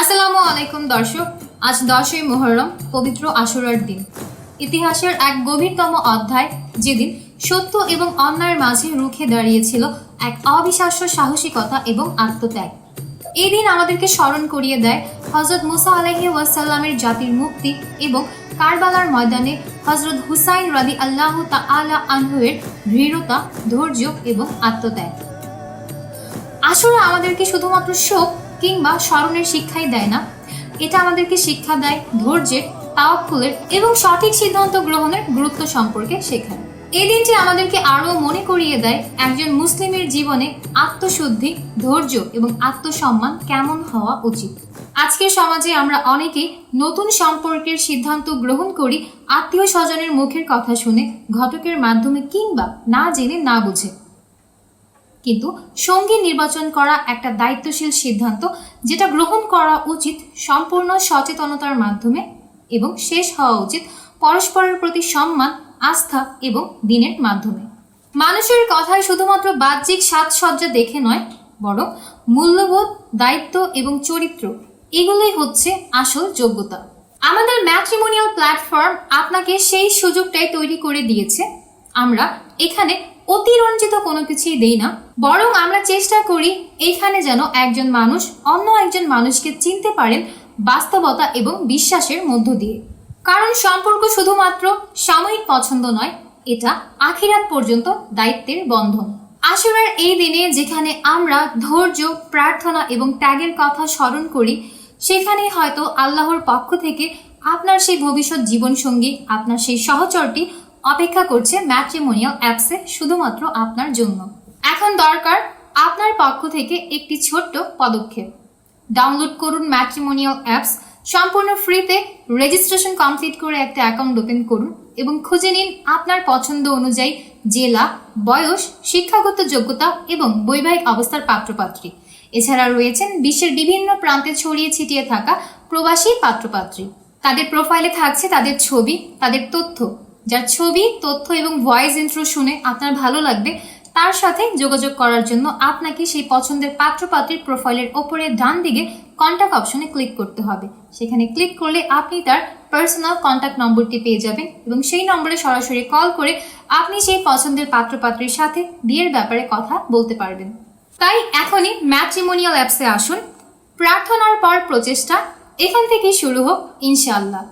আসসালামু আলাইকুম দর্শক, আজ দশই মোহরম পবিত্র আশুরার দিন। ইতিহাসের এক গভীরতম অধ্যায়, যেদিন সত্য এবং অন্যায়ের মাঝে রুখে দাঁড়িয়েছিল এক অবিশ্বাস্য সাহসিকতা এবং আত্মত্যাগ। এই দিন আমাদেরকে স্মরণ করিয়ে দেয় হজরত মুসা আলহি ওয়াসাল্লামের জাতির মুক্তি এবং কারবালার ময়দানে হজরত হুসাইন রাদি আল্লাহ তা আলা আনহুয়ের দৃঢ়তা, ধৈর্য এবং আত্মত্যাগ। আসলে আমাদেরকে শুধুমাত্র শোক কিংবা স্মরণের শিক্ষাই দেয় না। এটা আমাদেরকে শিক্ষা দেয় ধৈর্যের তাওয়াক্কুলের এবং সঠিক সিদ্ধান্ত গ্রহণের গুরুত্ব সম্পর্কে শেখায়। এই দিনটি আমাদেরকে আরও মনে করিয়ে দেয় একজন মুসলিমের জীবনে আত্মশুদ্ধি, ধৈর্য এবং আত্মসম্মান কেমন হওয়া উচিত। আজকের সমাজে আমরা অনেকেই নতুন সম্পর্কের সিদ্ধান্ত গ্রহণ করি আত্মীয় স্বজনের মুখের কথা শুনে ঘটকের মাধ্যমে কিংবা না জেনে না বুঝে। কিন্তু সঙ্গী নির্বাচন করা একটা দায়িত্বশীল সিদ্ধান্ত যেটা গ্রহণ করা উচিত সম্পূর্ণ সচেতনতার মাধ্যমে এবং শেষ হওয়া উচিত পরস্পরের প্রতি সম্মান, আস্থা এবং দিনের মাধ্যমে। মানুষের কথায় শুধুমাত্র বাহ্যিক সাজসজ্জা দেখে নয়, বরং মূল্যবোধ, দায়িত্ব এবং চরিত্র, এগুলোই হচ্ছে আসল যোগ্যতা। আমাদের ম্যাট্রিমোনিয়াল প্ল্যাটফর্ম আপনাকে সেই সুযোগটাই তৈরি করে দিয়েছে। আমরা এখানে অতিরঞ্জিত কোনো কিছুই দেই না। বরং আমরা চেষ্টা করি এখানে যেন একজন মানুষ অন্য একজন মানুষকে চিনতে পারেন বাস্তবতা এবং বিশ্বাসের মধ্য দিয়ে। কারণ সম্পর্ক শুধুমাত্র সাময়িক পছন্দ নয়, এটা আখিরাত পর্যন্ত দায়িত্বের বন্ধন। আসরের এই দিনে যেখানে আমরা ধৈর্য, প্রার্থনা এবং ত্যাগের কথা স্মরণ করি, সেখানেই হয়তো আল্লাহর পক্ষ থেকে আপনার সেই ভবিষ্যৎ জীবনসঙ্গী, আপনার সেই সহচরটি অপেক্ষা করছে ম্যাট্রিমোনিয়াল অ্যাপসে শুধুমাত্র আপনার জন্য। এখন দরকার আপনার পক্ষ থেকে একটি ছোট্ট পদক্ষেপ। ডাউনলোড করুন ম্যাট্রিমোনিয়াল অ্যাপস, সম্পূর্ণ ফ্রিতে রেজিস্ট্রেশন কমপ্লিট করে একটা অ্যাকাউন্ট ওপেন করুন এবং খুঁজে নিন আপনার পছন্দ অনুযায়ী জেলা, বয়স, শিক্ষাগত যোগ্যতা এবং বৈবাহিক অবস্থার পাত্রপাত্রী। এছাড়া রয়েছেন বিশ্বের বিভিন্ন প্রান্তে ছড়িয়ে ছিটিয়ে থাকা প্রবাসী পাত্রপাত্রী। তাদের প্রোফাইলে থাকছে তাদের ছবি, তাদের তথ্য। যার ছবি, তথ্য এবং ভয়েস ইন্ট্রো শুনে আপনার ভালো লাগবে, তার সাথে যোগাযোগ করার জন্য আপনাকে সেই পছন্দের পাত্রপাত্রীর প্রোফাইলের ওপরে ডান দিকে কন্ট্যাক্ট অপশনে ক্লিক করতে হবে। সেখানে ক্লিক করলে আপনি তার পার্সোনাল কন্ট্যাক্ট নম্বরটি পেয়ে যাবেন এবং সেই নম্বরে সরাসরি কল করে আপনি সেই পছন্দের পাত্রপাত্রীর সাথে বিয়ের ব্যাপারে কথা বলতে পারবেন। তাই এখনই ম্যাট্রিমোনিয়াল অ্যাপসে আসুন। প্রার্থনার পর প্রচেষ্টা, এখান থেকেই শুরু হোক, ইনশাআল্লাহ।